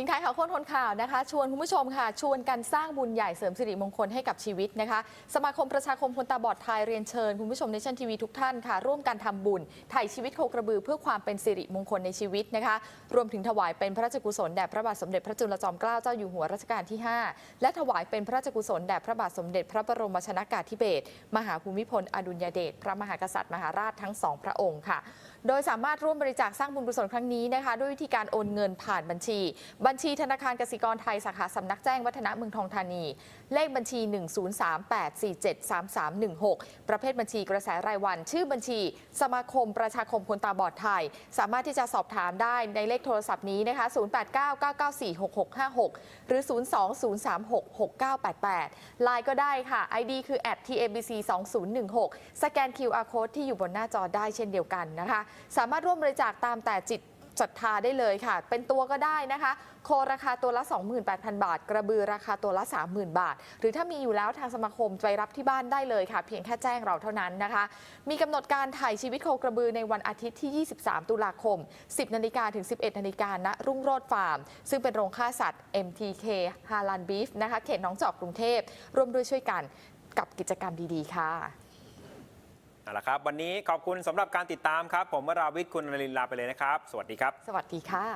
ทิ้งท้ายข่าวค้นคนข่าวนะคะ ชวนคุณผู้ชมค่ะ ชวนกันสร้างบุญใหญ่เสริมสิริมงคลให้กับชีวิตนะคะ สมาคมประชาคมคนตาบอดไทยเรียนเชิญ คุณผู้ชมในชั่นทีวีทุกท่านค่ะ ร่วมกันทำบุญไถ่ชีวิตโคกระบือเพื่อความเป็นสิริมงคลในชีวิตนะคะ รวมถึงถวายเป็นพระราชกุศลแด่พระบาทสมเด็จพระจุลจอมเกล้าเจ้าอยู่หัวรัชกาลที่ 5 และถวายเป็นพระราชกุศลแด่พระบาทสมเด็จพระบรมชนากาธิเบศรมหาภูมิพลอดุลยเดชพระมหากษัตริย์มหาราชทั้งสองพระองค์ค่ะ โดยสามารถร่วมบริจาคสร้างบุญกุศลครั้งนี้นะคะ ด้วยวิธีการโอนเงินผ่านบัญชีบัญชีธนาคารกสิกรไทยสาขาสำนักแจ้งวัฒนะเมืองทองธานี เลขบัญชี 1038473316 ประเภทบัญชีกระแสรายวัน ชื่อบัญชีสมาคมประชาคมคนตาบอดไทย สามารถที่จะสอบถามได้ในเลขโทรศัพท์นี้นะคะ 0899946656 หรือ 020366988ไลน์ก็ได้ค่ะ ID คือ @tabc 2016 สแกน QR code ที่อยู่บนหน้าจอได้เช่นเดียวกันนะคะ สามารถร่วมบริจาคตามแต่จิต ศรัทธาได้เลยค่ะ เป็นตัวก็ได้นะคะ โคราคาตัวละ 28,000 บาท กระบือราคาตัวละ 30,000 บาท หรือถ้ามีอยู่แล้วทางสมาคมไปรับที่บ้านได้เลยค่ะ เพียงแค่แจ้งเราเท่านั้นนะคะ มีกำหนดการถ่ายชีวิตโคกระบือในวันอาทิตย์ที่ 23 ตุลาคม 10 นาฬิกาถึง 11 นาฬิกาณรุ่งโรจน์ฟาร์ม ซึ่งเป็นโรงฆ่าสัตว์ MTK ฮาลันบีฟนะคะเขตหนองจอกกรุงเทพร่วมด้วยช่วยกันกับกิจกรรมดี ๆ ค่ะ เอาละครับ วันนี้ขอบคุณสำหรับการติดตามครับ ผมวราวิทย์คุณนรินทร์ลาไปเลยนะครับ สวัสดีครับ สวัสดีค่ะ